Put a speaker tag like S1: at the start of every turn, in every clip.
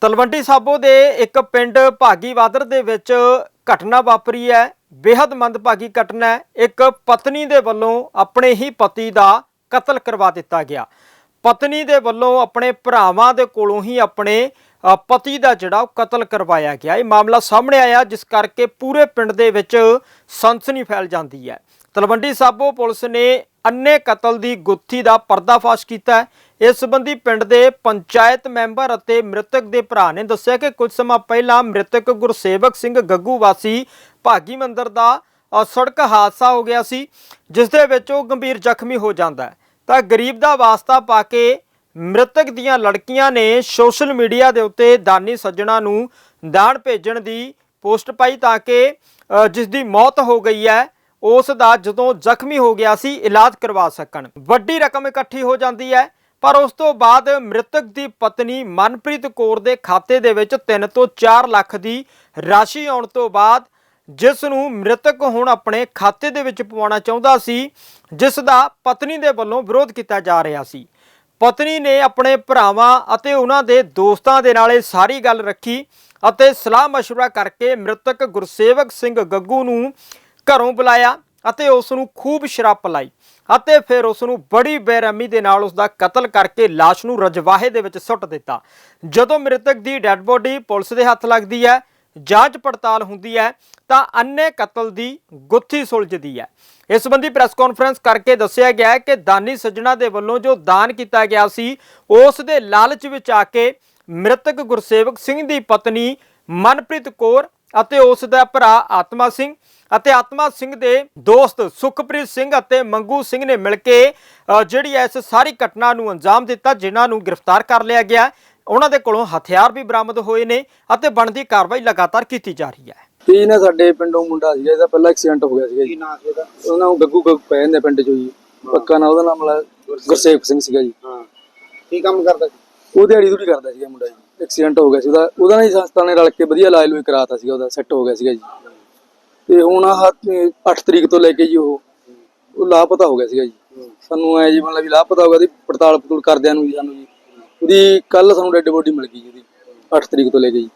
S1: ਤਲਵੰਡੀ ਸਾਬੋ ਦੇ ਇੱਕ ਪਿੰਡ ਭਾਗੀਵਾਦਰ ਦੇ ਵਿੱਚ ਘਟਨਾ ਵਾਪਰੀ ਹੈ। ਬੇहद ਮੰਦਭਾਗੀ ਘਟਨਾ ਹੈ। ਇੱਕ ਪਤਨੀ ਦੇ ਵੱਲੋਂ ਆਪਣੇ ਹੀ ਪਤੀ ਦਾ ਕਤਲ ਕਰਵਾ ਦਿੱਤਾ ਗਿਆ। ਪਤਨੀ ਦੇ ਵੱਲੋਂ ਆਪਣੇ ਭਰਾਵਾਂ ਦੇ ਕੋਲੋਂ ਹੀ ਆਪਣੇ ਪਤੀ ਦਾ ਜਿਹੜਾ ਉਹ ਕਤਲ ਕਰਵਾਇਆ ਗਿਆ। ਇਹ ਮਾਮਲਾ ਸਾਹਮਣੇ ਆਇਆ, ਜਿਸ ਕਰਕੇ ਪੂਰੇ ਪਿੰਡ ਦੇ ਵਿੱਚ ਸਨਸਨੀ ਫੈਲ ਜਾਂਦੀ ਹੈ। ਤਲਵੰਡੀ ਸਾਬੋ ਪੁਲਿਸ ਨੇ ਅੰਨੇ ਕਤਲ ਦੀ ਗੁੱਥੀ ਦਾ ਪਰਦਾਫਾਸ਼ ਕੀਤਾ ਹੈ। ਇਸ ਸੰਬੰਧੀ ਪਿੰਡ ਦੇ ਪੰਚਾਇਤ ਮੈਂਬਰ ਅਤੇ ਮ੍ਰਿਤਕ ਦੇ ਭਰਾ ਨੇ ਦੱਸਿਆ ਕਿ ਕੁਝ ਸਮਾਂ ਪਹਿਲਾਂ ਮ੍ਰਿਤਕ ਗੁਰਸੇਵਕ ਸਿੰਘ ਗੱਗੂ ਵਾਸੀ ਭਾਗੀ ਮੰਦਰ ਦਾ ਸੜਕ ਹਾਦਸਾ ਹੋ ਗਿਆ ਸੀ, ਜਿਸ ਦੇ ਵਿੱਚ ਉਹ ਗੰਭੀਰ ਜ਼ਖਮੀ ਹੋ ਜਾਂਦਾ ਹੈ। ਤਾਂ ਗਰੀਬ ਦਾ ਵਾਸਤਾ ਪਾ ਕੇ ਮ੍ਰਿਤਕ ਦੀਆਂ ਲੜਕੀਆਂ ਨੇ ਸੋਸ਼ਲ ਮੀਡੀਆ ਦੇ ਉੱਤੇ ਦਾਨੀ ਸੱਜਣਾ ਨੂੰ ਦਾਨ ਭੇਜਣ ਦੀ ਪੋਸਟ ਪਾਈ ਤਾਂ ਕਿ ਜਿਸ ਦੀ ਮੌਤ ਹੋ ਗਈ ਹੈ ਉਸ ਦਾ ਜਦੋਂ ਜ਼ਖਮੀ ਹੋ ਗਿਆ ਸੀ ਇਲਾਜ ਕਰਵਾ ਸਕਣ ਵੱਡੀ ਰਕਮ ਇਕੱਠੀ ਹੋ ਜਾਂਦੀ ਹੈ ਪਰ ਉਸ ਤੋਂ ਬਾਅਦ ਮ੍ਰਿਤਕ ਦੀ ਪਤਨੀ ਮਨਪ੍ਰੀਤ ਕੌਰ ਦੇ ਖਾਤੇ ਦੇ ਵਿੱਚ 3 ਤੋਂ 4 ਲੱਖ ਦੀ ਰਾਸ਼ੀ ਆਉਣ ਤੋਂ ਬਾਅਦ ਜਿਸ ਨੂੰ ਮ੍ਰਿਤਕ ਹੁਣ ਆਪਣੇ ਖਾਤੇ ਦੇ ਵਿੱਚ ਪਵਾਉਣਾ ਚਾਹੁੰਦਾ ਸੀ ਜਿਸ ਦਾ ਪਤਨੀ ਦੇ ਵੱਲੋਂ ਵਿਰੋਧ ਕੀਤਾ ਜਾ ਰਿਹਾ ਸੀ ਪਤਨੀ ਨੇ ਆਪਣੇ ਭਰਾਵਾਂ ਅਤੇ ਉਹਨਾਂ ਦੇ ਦੋਸਤਾਂ ਦੇ ਨਾਲ ਇਹ ਸਾਰੀ ਗੱਲ ਰੱਖੀ ਅਤੇ ਸਲਾਹ مشورہ ਕਰਕੇ ਮ੍ਰਿਤਕ ਗੁਰਸੇਵਕ ਸਿੰਘ ਗੱਗੂ ਨੂੰ ਘਰੋਂ ਬੁਲਾਇਆ ਅਤੇ ਉਸ ਨੂੰ ਖੂਬ ਸ਼ਰਾਬ ਪਿਲਾਈ ਅਤੇ ਫਿਰ ਉਸ ਨੂੰ ਬੜੀ ਬੇਰਹਿਮੀ ਦੇ ਨਾਲ ਉਸ ਦਾ ਕਤਲ ਕਰਕੇ ਲਾਸ਼ ਨੂੰ ਰਜਵਾਹੇ ਦੇ ਵਿੱਚ ਸੁੱਟ ਦਿੱਤਾ। ਜਦੋਂ ਮ੍ਰਿਤਕ ਦੀ ਡੈੱਡ ਬੋਡੀ ਪੁਲਿਸ ਦੇ ਹੱਥ ਲੱਗਦੀ ਹੈ, ਜਾਂਚ ਪੜਤਾਲ ਹੁੰਦੀ ਹੈ, ਤਾਂ ਅੰਨੇ ਕਤਲ ਦੀ ਗੁੱਥੀ ਸੁਲਝਦੀ ਹੈ। ਇਸ ਸੰਬੰਧੀ ਪ੍ਰੈਸ ਕਾਨਫਰੰਸ ਕਰਕੇ ਦੱਸਿਆ ਗਿਆ ਕਿ ਦਾਨੀ ਸੱਜਣਾ ਦੇ ਵੱਲੋਂ ਜੋ ਦਾਨ ਕੀਤਾ ਗਿਆ ਸੀ, ਉਸ ਦੇ ਲਾਲਚ ਵਿੱਚ ਆ ਕੇ ਮ੍ਰਿਤਕ ਗੁਰਸੇਵਕ ਸਿੰਘ ਦੀ ਪਤਨੀ ਮਨਪ੍ਰੀਤ ਕੌਰ ਅਤੇ ਉਸ ਦਾ ਭਰਾ ਆਤਮਾ ਸਿੰਘ ਅਤੇ ਆਤਮਾ ਸਿੰਘ ਦੇ ਦੋਸਤ ਸੁਖਪ੍ਰੀਤ ਸਿੰਘ ਅਤੇ ਮੰਗੂ ਸਿੰਘ ਨੇ ਮਿਲ ਕੇ ਜਿਹੜੀ ਇਸ ਸਾਰੀ ਘਟਨਾ ਨੂੰ ਅੰਜਾਮ ਦਿੱਤਾ ਜਿਨ੍ਹਾਂ ਨੂੰ ਗ੍ਰਿਫਤਾਰ ਕਰ ਲਿਆ ਗਿਆ। ਉਹਨਾਂ ਦੇ ਕੋਲੋਂ ਹਥਿਆਰ ਵੀ ਬਰਾਮਦ ਹੋਏ ਨੇ ਅਤੇ ਬਣਦੀ ਕਾਰਵਾਈ ਲਗਾਤਾਰ ਕੀਤੀ ਜਾ ਰਹੀ ਹੈ।
S2: ਤੇ ਨਾ ਸਾਡੇ ਪਿੰਡੋਂ ਮੁੰਡਾ ਸੀਗਾ ਇਹਦਾ ਪਹਿਲਾਂ ਐਕਸੀਡੈਂਟ ਹੋ ਗਿਆ ਸੀਗਾ ਜੀ।
S3: ਨਾਂ ਸੀ ਉਹਦਾ
S2: ਉਹਨਾਂ ਨੂੰ ਗੱਗੂ ਗੱਗੂ ਪੈ ਜਾਂਦੇ ਪਿੰਡ ਚੋਂ ਜੀ। ਪੱਕਾ ਨਾ ਉਹਦਾ ਨਾਮ ਲਾ ਗੁਰਸੇਵਕ ਸਿੰਘ ਸੀਗਾ ਜੀ।
S3: ਹਾਂ। ਕੀ ਕੰਮ ਕਰਦਾ ਸੀ?
S2: ਉਹ ਦਿਹਾੜੀ ਦੂੜੀ ਕਰਦਾ ਸੀਗਾ ਮੁੰਡਾ ਜੀ। ਐਕਸੀਡੈਂਟ ਹੋ ਗਿਆ ਸੀ ਉਹਦਾ। ਉਹਦਾ ਨਾ ਸੰਸਥਾ ਨੇ ਰਲ ਕੇ ਵਧੀਆ ਇਲਾਜ ਲੂਈ ਕਰਾਤਾ ਸੀਗਾ ਉਹਦਾ। ਸੈੱਟ ਹੋ ਗਿਆ ਸੀਗਾ ਜੀ। ਤੇ ਹੁਣ ਆਹ 8 ਤਰੀਕ ਤੋਂ ਲੈ ਕੇ ਜੀ ਉਹ ਉਹ ਲਾਪਤਾ ਹੋ ਗਿਆ ਸੀਗਾ ਜੀ। ਸਾਨੂੰ ਐ ਜੀ ਮਤਲਬ ਵੀ ਲਾਪਤਾ ਹੋ ਗਿਆ ਦੀ ਪੜਤਾਲ ਪੜਤੂਲ ਕਰਦਿਆਂ ਨੂੰ ਜੀ ਸਾਨੂੰ ਜੀ। ਉਹਦੀ ਕੱਲ ਸਾਨੂੰ ਡੈੱਡ ਬੋਡੀ ਮਿਲ ਗਈ ਜੀ ਉਹਦੀ 8 ਤਰੀਕ ਤੋਂ ਲੈ ਕੇ ਜੀ।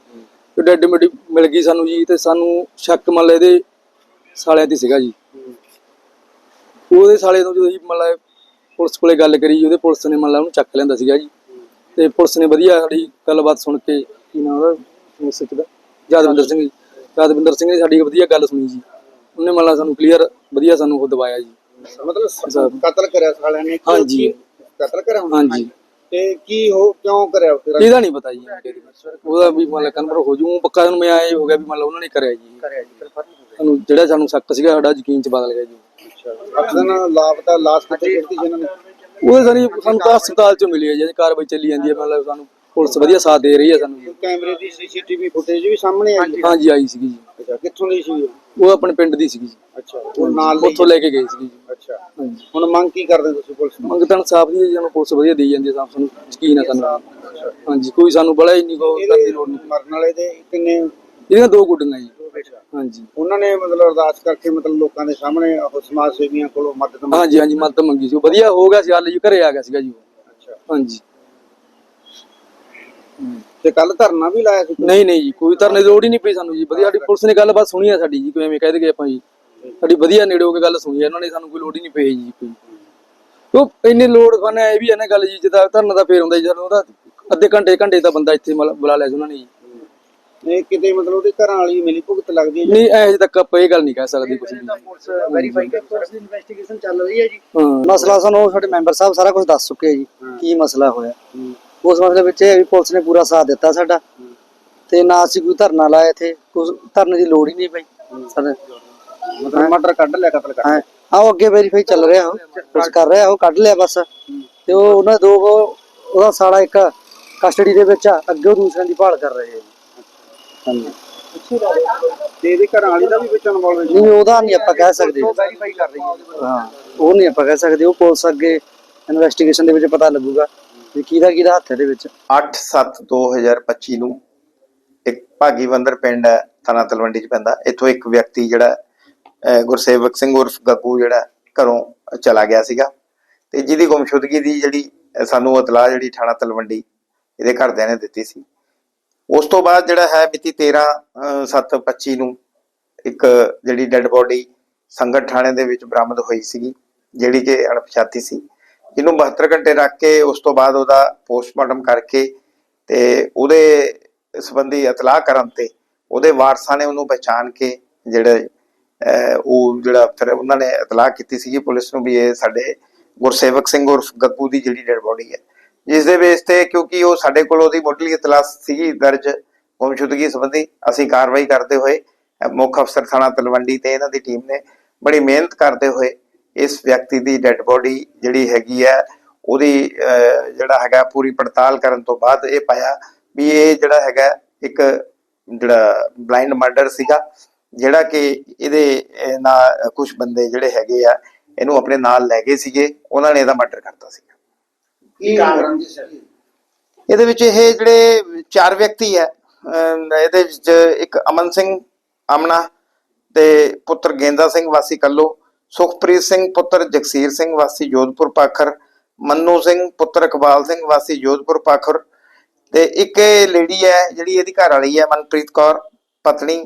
S2: ਤੇ ਡੈੱਡ ਬੋਡੀ ਮਿਲ ਗਈ ਸਾਨੂੰ ਜੀ ਤੇ ਸਾਨੂੰ ਸ਼ੱਕ ਮੰਨ ਲਓ ਇਹਦੇ ਸਾਲਿਆਂ ਤੇ ਸੀਗਾ ਜੀ। ਉਹਦੇ ਸਾਲੇ ਨੂੰ ਜਦੋਂ ਅਸੀਂ ਮਤਲਬ ਪੁਲਿਸ ਕੋਲੇ ਗੱਲ ਕਰੀ ਜੀ, ਉਹਦੇ ਪੁਲਿਸ ਨੇ ਮਤਲਬ ਉਹਨੂੰ ਚੱਕ ਲੈਂਦਾ ਸੀਗਾ ਜੀ। ਤੇ ਪੁਲਿਸ ਨੇ ਵਧੀਆ ਸਾਡੀ ਗੱਲਬਾਤ ਸੁਣ ਕੇ ਕੀ ਨਾਮ ਉਹਦਾ ਸਿੱਖ ਦਾ ਸਿੰਘ ਜੀ। ਯਾਦਵਿੰਦਰ ਸਿੰਘ ਨੇ ਸਾਡੀ ਵਧੀਆ ਗੱਲ ਸੁਣੀ ਜੀ। ਉਹਨੇ ਮਤਲਬ ਸਾਨੂੰ ਕਲੀਅਰ ਵਧੀਆ ਸਾਨੂੰ ਉਹ ਦਵਾਇਆ ਜੀ।
S3: ਮਤਲਬ ਸ- ਕਤਲ ਕਰਿਆ ਸਾਲਿਆਂ ਨੇ ਕਿਉਂ
S2: ਹਾਂਜੀ।
S3: ਕੀ- ਕਤਲ ਕਰਿਆ?
S2: ਹਾਂਜੀ।
S3: ਤੇ ਕੀ ਹੋ ਕਿਉਂ ਕਰਿਆ ਫਿਰ?
S2: ਇਹਦਾ ਨਹੀਂ ਪਤਾ ਜੀ ਉਹਦਾ ਵੀ ਮਤਲਬ ਕਨਫਰ ਹੋ ਜੂ ਪੱਕਾ ਨੂੰ ਮੈਂ ਆਏ ਹੋ ਗਿਆ ਵੀ ਮਤਲਬ ਉਹਨਾਂ ਨੇ ਕਰਿਆ ਜੀ।
S3: ਕਰਿਆ ਜੀ। ਫਿਰ ਫ਼ਰਕ ਹੋ
S2: ਸਾਨੂੰ ਜਿਹੜਾ ਸਾਨੂੰ ਸ਼ੱਕ ਸੀਗਾ ਸਾਡਾ ਯਕੀਨ ਚ ਬਦਲ ਗਿਆ ਜੀ।
S3: ਗਿਆ ਅੱਛਾ ਅਕਸਰ ਲਾਪਤਾ ਲਾਸ਼ ਕਿੱਥੇ ਜਿਹਨਾਂ ਨੇ?
S2: ਉਹ ਸਾਰੀ ਸਾਨੂੰ ਤਾਂ ਹਸਪਤਾਲ ਚੋਂ ਮਿਲੀ ਹੈ ਜੀ ਕਾਰਵਾਈ ਚੱਲੀ ਜਾਂਦੀ ਹੈ ਮਤਲਬ ਸਾਨੂੰ ਪੁਲਿਸ ਵਧੀਆ ਸਾਥ ਦੇ ਰਹੀ ਹੈ ਸਾਨੂੰ। ਜੀ।
S3: ਕੈਮਰੇ ਦੀ ਸੀਸੀਟੀਵੀ ਫੁਟੇਜ ਵੀ ਸਾਹਮਣੇ ਆਈ ਹੈ?
S2: ਹਾਂਜੀ ਆਈ ਸੀਗੀ ਜੀ।
S3: ਅੱਛਾ ਕਿੱਥੋਂ ਦੀ ਸੀ ਉਹ?
S2: ਆਪਣੇ ਪਿੰਡ ਦੀ ਸੀਗੀ ਜੀ।
S3: ਅੱਛਾ ਉਹ ਨਾਲ ਲਈ
S2: ਉੱਥੋਂ ਲੈ ਕੇ ਗਏ ਸੀਗੀ ਜੀ।
S3: ਅੱਛਾ।
S2: ਹਾਂਜੀ।
S3: ਹੁਣ ਮੰਗ ਕੀ ਕਰਦੇ ਤੁਸੀਂ ਪੁਲਿਸ ਤੋਂ
S2: ਮੰਗ ਤਾਂ ਇਨਸਾਫ ਦੀ ਹੈ ਜੀ ਸਾਨੂੰ ਪੁਲਿਸ ਵਧੀਆ ਦੇਈ ਜਾਂਦੀ ਹੈ ਸਾਨੂੰ ਸਾਨੂੰ ਯਕੀਨ ਹੈ ਸਾਨੂੰ। ਹਾਂਜੀ ਕੋਈ ਸਾਨੂੰ ਬੜਾ ਹੀ ਨਹੀਂ ਕੋ ਕਰਨ ਦੀ ਲੋੜ ਨਹੀਂ।
S3: ਮਰਨ ਵਾਲੇ ਦੇ ਕਿੰਨੇ?
S2: ਇਹਦੀਆਂ ਦੋ ਗੁੱਡੀਆਂ ਜੀ। ਹਾਂਜੀ।
S3: ਉਹਨਾਂ ਨੇ ਮਤਲਬ ਅਰਦਾਸ ਕਰਕੇ ਮਤਲਬ ਲੋਕਾਂ ਦੇ ਸਾਹਮਣੇ ਉਹ ਸਮਾਜ ਸੇਵੀਆਂ ਕੋਲੋਂ ਮਦਦ ਮੰਗੀ?
S2: ਹਾਂਜੀ ਹਾਂਜੀ ਮਦਦ ਮੰਗੀ ਸੀ। ਉਹ ਵਧੀਆ ਹੋ ਗਿਆ ਸੀ ਹੱਲ ਜੀ ਘਰੇ ਆ ਗਿਆ ਸੀਗਾ ਜੀ ਉਹ।
S3: ਅੱਛਾ।
S2: ਹਾਂਜੀ।
S3: ਤੇ ਕੱਲ ਧਰਨਾ ਵੀ ਲਾਇਆ ਸੀ
S2: ਨਹੀਂ ਨਹੀਂ ਜੀ ਕੋਈ ਧਰਨੇ ਦੀ ਲੋੜ ਹੀ ਨਹੀਂ ਪਈ ਸਾਨੂੰ ਜੀ। ਵਧੀਆ ਸਾਡੀ ਪੁਲਿਸ ਨੇ ਗੱਲਬਾਤ ਸੁਣੀ ਆ ਸਾਡੀ ਜੀ ਕੋਈ ਐਵੇਂ ਕਹਿ ਦੇਗੇ ਆਪਾਂ ਜੀ। ਸਾਡੀ ਵਧੀਆ ਨੇੜੇ ਹੋ ਕੇ ਗੱਲ ਸੁਣੀ ਆ ਇਹਨਾਂ ਨੇ ਸਾਨੂੰ ਕੋਈ ਲੋੜ ਹੀ ਨਹੀਂ ਪਈ ਜੀ ਕੋਈ। ਉਹ ਇੰਨੇ ਲੋੜ ਖਾਨਾ ਇਹ ਵੀ ਹੈ ਨਾ ਗੱਲ ਜੀ ਜਿੱਦਾਂ ਧਰਨਾ ਦਾ ਫੇਰ ਹੁੰਦਾ ਜੀ ਜਦੋਂ ਉਹਦਾ ਅੱਧੇ ਘੰਟੇ ਘੰਟੇ ਦਾ ਬੰਦਾ ਇੱਥੇ ਮਤਲਬ ਬੁਲਾ ਲਿਆ ਸੀ ਉਹਨਾਂ ਨੇ ਜੀ।
S3: ਇਹ ਕਿਤੇ ਮਤਲਬ ਉਹਦੇ ਘਰਾਂ ਵਾਲੀ ਮਿਲੀ ਭੁਗਤ ਲੱਗਦੀ ਹੈ
S2: ਨਹੀਂ ਐ ਤੱਕ ਆਪਾਂ ਇਹ ਗੱਲ ਨਹੀਂ ਕਹਿ ਸਕਦੇ ਕੁਝ ਵੀ।
S3: ਪੁਲਿਸ ਵੈਰੀਫਾਈ ਕਰ ਪੁਲਿਸ ਦੀ ਇਨਵੈਸਟੀਗੇਸ਼ਨ ਚੱਲ ਰਹੀ ਹੈ ਜੀ।
S2: ਹਾਂ।
S4: ਮਸਲਾ ਸਾਨੂੰ ਸਾਡੇ ਮੈਂਬਰ ਸਾਹਿਬ ਸਾਰਾ ਕੁਝ ਦੱਸ ਚੁੱਕੇ ਆ ਜੀ ਕੀ ਮਸਲਾ ਹੋਇਆ। ਉਸ ਮਸਲੇ ਵਿੱਚ ਇਹ ਹੈ ਵੀ ਪੁਲਿਸ ਨੇ ਪੂਰਾ ਸਾਥ ਦਿੱਤਾ ਸਾਡਾ। ਤੇ ਨਾ ਅਸੀਂ ਕੋਈ ਧਰਨਾ ਲਾਇਆ ਇੱਥੇ। ਕੁਝ ਧਰਨੇ ਦੀ ਲੋੜ ਹੀ ਨਹੀਂ ਪਈ ਸਾਡੇ।
S3: ਮਤਲਬ ਮਰਡਰ ਕੱਢ ਲਿਆ ਕਤਲ ਕਰ
S4: ਹਾਂ? ਆਓ ਅੱਗੇ ਵੈਰੀਫਾਈ ਚੱਲ ਰਿਹਾ ਉਹ। ਕੁਝ ਕਰ ਰਿਹਾ ਉਹ ਕੱਢ ਲਿਆ ਬਸ। ਤੇ ਉਹ ਉਹਨਾਂ ਦੋ ਉਹ- ਉਹਦਾ ਸਾਲਾ ਇੱਕ ਕਸਟਡੀ ਦੇ ਵਿੱਚ ਆ ਅੱਗੇ ਉਹ ਦੂਸਰਿਆਂ ਦੀ ਭਾਲ ਕਰ ਰਹੇ ਆ। ਹਾਂਜੀ।
S3: ਤੇ ਇਹਦੇ ਘਰਾਂ ਵਾਲੀ ਦਾ ਵੀ ਵਿੱਚ ਇਨਵੋਲਵ
S4: ਨਹੀਂ ਉਹਦਾ ਨਹੀਂ ਆਪਾਂ ਕਹਿ ਸਕਦੇ।
S3: ਵੈਰੀਫਾਈ ਕਰ ਰਹੀ ਹੈ।
S4: ਹਾਂ ਉਹ ਨਹੀਂ ਆਪਾਂ ਕਹਿ ਸਕਦੇ। ਉਹ ਪੁਲਿਸ ਅੱਗੇ ਇਨਵੈਸਟੀਗੇਸ਼ਨ ਦੇ ਵਿੱਚ ਪਤਾ ਲੱਗੂਗਾ। ਵੀ ਕਿਹਦਾ ਕਿਹਦਾ ਹੱਥ ਹੈ ਇਹਦੇ ਵਿੱਚ?
S5: 8/7/2025 ਨੂੰ ਇੱਕ ਭਾਗੀਵੰਦਰ ਪਿੰਡ ਹੈ, ਥਾਣਾ ਤਲਵੰਡੀ ਚ ਪੈਂਦਾ। ਇੱਥੋਂ ਇੱਕ ਵਿਅਕਤੀ ਜਿਹੜਾ ਗੁਰਸੇਵਕ ਸਿੰਘ ਉਰਫ ਗੱਗੂ ਜਿਹੜਾ ਘਰੋਂ ਚਲਾ ਗਿਆ ਸੀਗਾ। ਤੇ ਜਿਹਦੀ ਗੁੰਮਸ਼ੁਦਗੀ ਦੀ ਜਿਹੜੀ ਸਾਨੂੰ ਇਤਲਾਹ ਜਿਹੜੀ ਥਾਣਾ ਤਲਵੰਡੀ ਇਹਦੇ ਘਰਦਿਆਂ ਨੇ ਦਿੱਤੀ ਸੀ। ਉਸ ਤੋਂ ਬਾਅਦ ਜਿਹੜਾ ਹੈ, ਮਿਤੀ 13 7 25 ਨੂੰ ਇੱਕ ਜਿਹੜੀ ਡੈੱਡ ਬੋਡੀ ਸੰਗਤ ਥਾਣੇ ਦੇ ਵਿੱਚ ਬਰਾਮਦ ਹੋਈ ਸੀਗੀ, ਜਿਹੜੀ ਕਿ ਅਣਪਛਾਤੀ ਸੀ। ਜਿਹਨੂੰ 72 ਘੰਟੇ ਰੱਖ ਕੇ, ਉਸ ਤੋਂ ਬਾਅਦ ਉਹਦਾ ਪੋਸਟਮਾਰਟਮ ਕਰਕੇ ਤੇ ਉਹਦੇ ਸੰਬੰਧੀ ਇਤਲਾਹ ਕਰਨ ਤੇ ਉਹਦੇ ਵਾਰਸਾਂ ਨੇ ਉਹਨੂੰ ਪਛਾਣ ਕੇ ਜਿਹੜੇ ਉਹ ਜਿਹੜਾ ਫਿਰ ਉਹਨਾਂ ਨੇ ਇਤਲਾਹ ਕੀਤੀ ਸੀਗੀ ਪੁਲਿਸ ਨੂੰ ਵੀ ਇਹ ਸਾਡੇ ਗੁਰਸੇਵਕ ਸਿੰਘ ਉਰਫ ਗੱਗੂ ਦੀ ਜਿਹੜੀ ਡੈਡ ਬੋਡੀ ਹੈ। ਜਿਸ ਦੇ ਬੇਸ ਤੇ ਕਿਉਂਕਿ ਉਹ ਸਾਡੇ ਕੋਲ ਉਹਦੀ ਮੁੱਢਲੀ ਇਤਲਾਹ ਸੀਗੀ ਦਰਜ ਗੁੰਮਸ਼ੁਦਗੀ ਸੰਬੰਧੀ, ਅਸੀਂ ਕਾਰਵਾਈ ਕਰਦੇ ਹੋਏ, ਮੁੱਖ ਅਫਸਰ ਥਾਣਾ ਤਲਵੰਡੀ ਤੇ ਇਹਨਾਂ ਦੀ ਟੀਮ ਨੇ ਬੜੀ ਮਿਹਨਤ ਕਰਦੇ ਹੋਏ ਇਸ ਵਿਅਕਤੀ ਦੀ ਡੈਡ ਬੋਡੀ ਜਿਹੜੀ ਹੈਗੀ ਹੈ ਉਹਦੀ ਜਿਹੜਾ ਹੈਗਾ ਪੂਰੀ ਪੜਤਾਲ ਕਰਨ ਤੋਂ ਬਾਅਦ ਇਹ ਪਾਇਆ ਵੀ ਇਹ ਜਿਹੜਾ ਹੈਗਾ ਇੱਕ ਜਿਹੜਾ ਬਲਾਈਂਡ ਮਰਡਰ ਸੀਗਾ ਜਿਹੜਾ ਕਿ ਇਹਦੇ ਨਾਲ ਕੁਝ ਬੰਦੇ ਜਿਹੜੇ ਹੈਗੇ ਆ ਇਹਨੂੰ ਆਪਣੇ ਨਾਲ ਲੈ ਗਏ ਸੀਗੇ ਉਹਨਾਂ ਨੇ ਇਹਦਾ ਮਰਡਰ ਕਰਤਾ ਸੀ
S3: ਕੀ ਰੰਜਿਸ਼ ਹੈ
S5: ਇਹਦੇ ਵਿੱਚ ਇਹ ਜਿਹੜੇ ਚਾਰ ਵਿਅਕਤੀ ਹੈ ਇਹਦੇ ਵਿੱਚ ਇੱਕ ਅਮਨ ਸਿੰਘ ਅਮਨਾ ਤੇ ਪੁੱਤਰ ਗੇਂਦਾ ਸਿੰਘ ਵਾਸੀ ਕੱਲੋ ਸੁਖਪ੍ਰੀਤ ਸਿੰਘ ਪੁੱਤਰ ਜਗਸੀਰ ਸਿੰਘ ਵਾਸੀ ਜੋਧਪੁਰ ਪਾਖਰ ਮੰਨੂ ਸਿੰਘ ਪੁੱਤਰ ਇਕਬਾਲ ਸਿੰਘ ਵਾਸੀ ਜੋਧਪੁਰ ਪਾਖਰ ਤੇ ਇੱਕ ਲੇਡੀ ਹੈ ਜਿਹੜੀ ਇਹਦੀ ਘਰ ਵਾਲੀ ਹੈ ਮਨਪ੍ਰੀਤ ਕੌਰ ਪਤਨੀ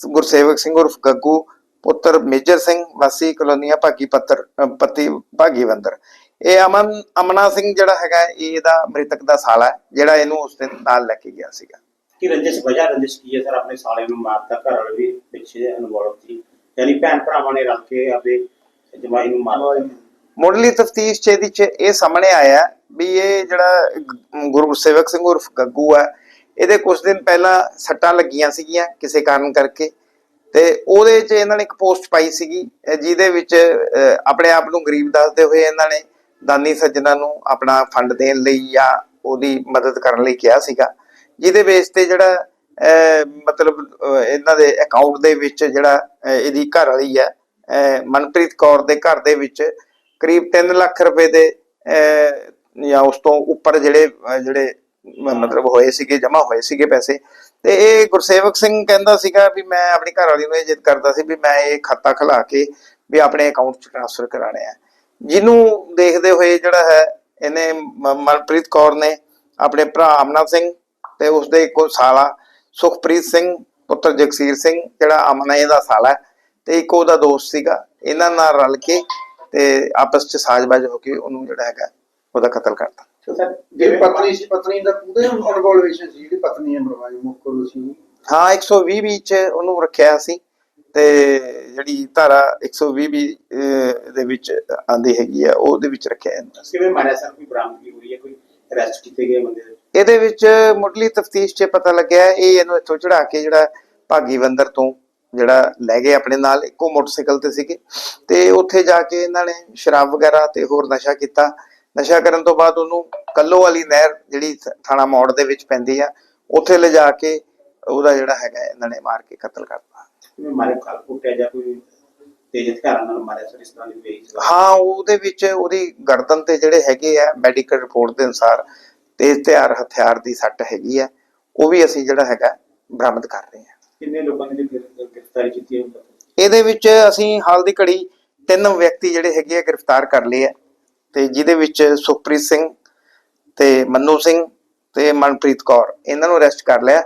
S5: ਗੁਰਸੇਵਕ ਸਿੰਘ ਉਰਫ ਗੱਗੂ ਪੁੱਤਰ ਮੇਜਰ ਸਿੰਘ ਵਾਸੀ ਕਲੋਨੀਆ ਭਾਗੀ ਪੱਤਰ ਅ, ਪਤੀ ਭਾਗੀਵੰਦਰ। ਇਹ ਅਮਨ ਅਮਨਾ ਸਿੰਘ ਜਿਹੜਾ ਹੈਗਾ ਇਹ ਇਹਦਾ ਮ੍ਰਿਤਕ ਦਾ ਸਾਲਾ ਜਿਹੜਾ ਇਹਨੂੰ ਉਸ ਦਿਨ ਨਾਲ ਲੈ ਕੇ ਗਿਆ ਸੀਗਾ।
S6: ਕਿ ਰੰਜਿਸ਼ ਵਜਾ ਰੰਜਿਸ਼ ਕੀ ਹੈ ਸਰ? ਆਪਣੇ ਸਾਲੇ ਨੂੰ ਮਾਰਤਾ ਘਰ ਵਾਲੇ ਵੀ ਪਿੱਛੇ ਇਨਵੋਲਵ ਸੀ। ਯਾਨੀ ਭੈਣ ਭਰਾਵਾਂ ਨੇ ਰਲ ਕੇ ਆਪਦੇ ਜਮਾਈ ਨੂੰ ਮਾਰਤਾ
S5: ਮੁੱਢਲੀ ਤਫਤੀਸ਼ ਚ ਇਹਦੀ ਚ ਇਹ ਸਾਹਮਣੇ ਆਇਆ ਵੀ ਇਹ ਜਿਹੜਾ ਗੁਰੂ ਸੇਵਕ ਸਿੰਘ ਉਰਫ ਗੱਗੂ ਹੈ ਇਹਦੇ ਕੁਝ ਦਿਨ ਪਹਿਲਾਂ ਸੱਟਾਂ ਲੱਗੀਆਂ ਸੀਗੀਆਂ ਕਿਸੇ ਕਾਰਨ ਕਰਕੇ ਤੇ ਉਹਦੇ ਚ ਇਹਨਾਂ ਨੇ ਇੱਕ ਪੋਸਟ ਪਾਈ ਸੀਗੀ ਜਿਹਦੇ ਵਿੱਚ ਆਪਣੇ ਆਪ ਨੂੰ ਗਰੀਬ ਦੱਸਦੇ ਹੋਏ ਇਹਨਾਂ ਨੇ ਦਾਨੀ ਸੱਜਣਾ ਨੂੰ ਆਪਣਾ ਫੰਡ ਦੇਣ ਲਈ ਜਾਂ ਉਹਦੀ ਮਦਦ ਕਰਨ ਲਈ ਕਿਹਾ ਸੀਗਾ, ਜਿਹਦੇ ਬੇਸ ਤੇ ਜਿਹੜਾ ਮਤਲਬ ਇਹਨਾਂ ਦੇ ਅਕਾਊਂਟ ਦੇ ਵਿੱਚ ਜਿਹੜਾ ਇਹਦੀ ਘਰ ਵਾਲੀ ਹੈ ਮਨਪ੍ਰੀਤ ਕੌਰ ਦੇ ਘਰ ਦੇ ਵਿੱਚ ਕਰੀਬ 3 ਲੱਖ ਰੁਪਏ ਦੇ ਜਾਂ ਉਸ ਤੋਂ ਉੱਪਰ ਜਿਹੜੇ ਜਿਹੜੇ ਮਤਲਬ ਹੋਏ ਸੀਗੇ ਜਮਾ ਹੋਏ ਸੀਗੇ ਪੈਸੇ। ਤੇ ਇਹ ਗੁਰਸੇਵਕ ਸਿੰਘ ਕਹਿੰਦਾ ਸੀਗਾ ਵੀ ਮੈਂ ਆਪਣੀ ਘਰ ਵਾਲੀ ਨੂੰ ਇਹ ਜਿੱਦ ਕਰਦਾ ਸੀ ਵੀ ਮੈਂ ਇਹ ਖਾਤਾ ਖੁਲਾ ਕੇ ਵੀ ਆਪਣੇ ਅਕਾਊਂਟ 'ਚ ਟ੍ਰਾਂਸਫਰ ਕਰਾਣੇ ਆ। ਜਿਹਨੂੰ ਦੇਖਦੇ ਹੋਏ ਜਿਹੜਾ ਹੈ, ਇਹਨੇ ਮਨਪ੍ਰੀਤ ਕੌਰ ਨੇ ਆਪਣੇ ਭਰਾ ਅਮਨਾ ਸਿੰਘ ਤੇ ਉਸਦੇ ਇੱਕੋ ਸਾਲਾ ਸੁਖਪ੍ਰੀਤ ਸਿੰਘ ਪੁੱਤਰ ਜਗਸੀਰ ਸਿੰਘ ਜਿਹੜਾ ਅਮਨਾ ਇਹਦਾ ਸਾਲਾ ਹੈ ਤੇ ਇੱਕ ਉਹਦਾ ਦੋਸਤ ਸੀਗਾ। ਇਹਨਾਂ ਨਾਲ ਰਲ ਕੇ ਤੇ ਆਪਸ 'ਚ ਸਾਜ਼ਬਾਜ਼ ਹੋ ਕੇ ਉਹਨੂੰ ਜਿਹੜਾ ਹੈਗਾ ਉਹਦਾ ਕਤਲ ਕਰਤਾ।
S6: ਸੋ ਸਰ
S3: ਜਿਹੜੀ ਪਤਨੀ ਸੀ ਪਤਨੀ ਦਾ ਪੂਰੇ ਇਨਵੋਲਵੇਸ਼ਨ ਸੀ ਜਿਹੜੀ ਪਤਨੀ ਹੈ ਮਰਵਾਈ ਮੁੱਖ ਗੁਰੂ ਸੀ
S5: ਹਾਂ 120 ਵਿੱਚ ਉਹਨੂੰ ਰੱਖਿਆ ਸੀ ਤੇ ਜਿਹੜੀ ਧਾਰਾ 120 ਵੀ ਦੇ ਵਿੱਚ ਆਂਦੀ ਹੈਗੀ ਆ ਉਹਦੇ ਵਿੱਚ ਰੱਖਿਆ ਜਾਂਦਾ ਸੀ।
S6: ਕਿਵੇਂ ਮਾਰਿਆ ਸਰ? ਕੋਈ ਬਰਾਮਦਗੀ ਹੋਈ ਹੈ? ਕੋਈ ਅਰੈਸਟ ਕੀਤੇ ਗਏ ਬੰਦੇ ਦੇ?
S5: ਇਹਦੇ ਵਿੱਚ ਮੁੱਢਲੀ ਤਫਤੀਸ਼ 'ਚ ਪਤਾ ਲੱਗਿਆ ਇਹ ਇਹਨੂੰ ਇੱਥੋਂ ਚੜਾ ਕੇ ਜਿਹੜਾ ਭਾਗੀਵੰਦਰ ਤੋਂ ਜਿਹੜਾ ਲੈ ਗਏ ਆਪਣੇ ਨਾਲ ਇੱਕੋ ਮੋਟਰਸਾਈਕਲ ਤੇ ਸੀਗੇ। ਤੇ ਉੱਥੇ ਜਾ ਕੇ ਇਹਨਾਂ ਨੇ ਸ਼ਰਾਬ ਵਗੈਰਾ ਤੇ ਹੋਰ ਨਸ਼ਾ ਕੀਤਾ। ਨਸ਼ਾ ਕਰਨ ਤੋਂ ਬਾਅਦ ਉਹਨੂੰ ਕੱਲੋ ਵਾਲੀ ਨਹਿਰ ਜਿਹੜੀ ਥਾਣਾ ਮੋੜ ਦੇ ਵਿੱਚ ਪੈਂਦੀ ਆ ਉੱਥੇ ਲਿਜਾ ਕੇ ਉਹਦਾ ਜਿਹੜਾ ਹੈਗਾ ਇਹਨਾਂ ਨੇ ਮਾਰ ਕੇ ਕਤਲ ਕਰਤਾ
S6: ਮਾਰੇ ਕਾਲ ਕੁੱਟਿਆ ਜਾਂ ਕੋਈ ਤੇਜ਼ ਹਥਿਆਰਾਂ ਨਾਲ ਮਾਰਿਆ ਸਰ ਇਸ ਤਰ੍ਹਾਂ ਦੀ ਕੋਈ
S5: ਹਾਂ ਉਹਦੇ ਵਿੱਚ ਉਹਦੀ ਗਰਦਨ ਤੇ ਜਿਹੜੇ ਹੈਗੇ ਆ ਮੈਡੀਕਲ ਰਿਪੋਰਟ ਦੇ ਅਨੁਸਾਰ ਤੇਜ਼ ਧਾਰ ਹਥਿਆਰ ਦੀ ਸੱਟ ਹੈਗੀ ਆ ਉਹ ਵੀ ਅਸੀਂ ਜਿਹੜਾ ਹੈਗਾ ਬਰਾਮਦ ਕਰ ਰਹੇ ਹਾਂ।
S6: ਕਿੰਨੇ ਲੋਕਾਂ ਨੇ ਗ੍ਰਿਫ- ਗ੍ਰਿਫਤਾਰੀ ਕੀਤੀ ਹੈ?
S5: ਇਹਦੇ ਵਿੱਚ ਅਸੀਂ ਹਾਲ ਦੀ ਘੜੀ ਤਿੰਨ ਵਿਅਕਤੀ ਜਿਹੜੇ ਹੈਗੇ ਆ ਗ੍ਰਿਫਤਾਰ ਕਰ ਲਏ ਆ ਤੇ ਜਿਹਦੇ ਵਿੱਚ ਸੁਖਪ੍ਰੀਤ ਸਿੰਘ ਤੇ ਮੰਨੂ ਸਿੰਘ ਤੇ ਮਨਪ੍ਰੀਤ ਕੌਰ ਇਹਨਾਂ ਨੂੰ ਅਰੈਸਟ ਕਰ ਲਿਆ।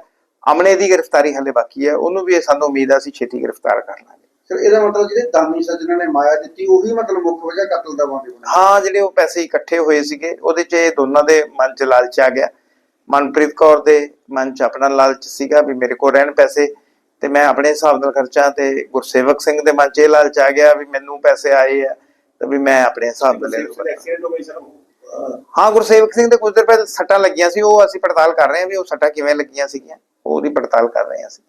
S5: ਅਮਨੇ ਦੀ ਗ੍ਰਿਫਤਾਰੀ ਹਲੇ ਬਾਕੀ ਹੈ ਉਹਨੂੰ ਵੀ ਸਾਨੂੰ ਉਮੀਦ ਆ ਅਸੀਂ ਛੇਤੀ ਗ੍ਰਿਫਤਾਰ ਕਰ ਲਾਂਗੇ।
S3: ਸਰ ਇਹਦਾ ਮਤਲਬ ਜਿਹੜੇ ਦਾਨੀ ਸੱਜਣਾ ਨੇ ਮਾਇਆ ਦਿੱਤੀ ਉਹੀ ਮਤਲਬ ਮੁੱਖ ਵਜ੍ਹਾ ਕਤਲ ਦਾ ਵਾਂਦੇ ਬਣਾ
S5: ਹਾਂ ਜਿਹੜੇ ਉਹ ਪੈਸੇ ਇਕੱਠੇ ਹੋਏ ਸੀਗੇ ਉਹਦੇ 'ਚ ਇਹ ਦੋਨਾਂ ਦੇ ਮਨ 'ਚ ਲਾਲਚ ਆ ਗਿਆ। ਮਨਪ੍ਰੀਤ ਕੌਰ ਦੇ ਮਨ 'ਚ ਆਪਣਾ ਲਾਲਚ ਸੀਗਾ ਵੀ ਮੇਰੇ ਕੋਲ ਰਹਿਣ ਪੈਸੇ ਤੇ ਮੈਂ ਆਪਣੇ ਹਿਸਾਬ ਨਾਲ ਖਰਚਾ ਤੇ ਗੁਰਸੇਵਕ ਸਿੰਘ ਦੇ ਮਨ 'ਚ ਇਹ ਲਾਲਚ ਆ ਗਿਆ ਵੀ ਮੈਨੂੰ ਪੈਸੇ ਆਏ ਆ ਤੇ ਵੀ ਮੈਂ ਆਪਣੇ ਹਿਸਾਬ ਨਾਲ ਲੈ
S6: ਅਹ,
S5: ਹਾਂ ਗੁਰਸੇਵਕ ਸਿੰਘ ਦੇ ਕੁਝ ਦਿਨ ਪਹਿਲਾਂ ਸੱਟਾਂ ਲੱਗੀਆਂ ਸੀ ਉਹ ਅਸੀਂ ਪੜਤਾਲ ਕਰ ਰਹੇ ਹਾਂ ਵੀ ਉਹ ਸੱਟਾਂ ਕਿਵੇਂ ਲੱਗੀਆਂ ਸੀਗੀਆਂ। ਉਹਦੀ ਪੜਤਾਲ ਕਰ ਰਹੇ ਹਾਂ ਅਸੀਂ।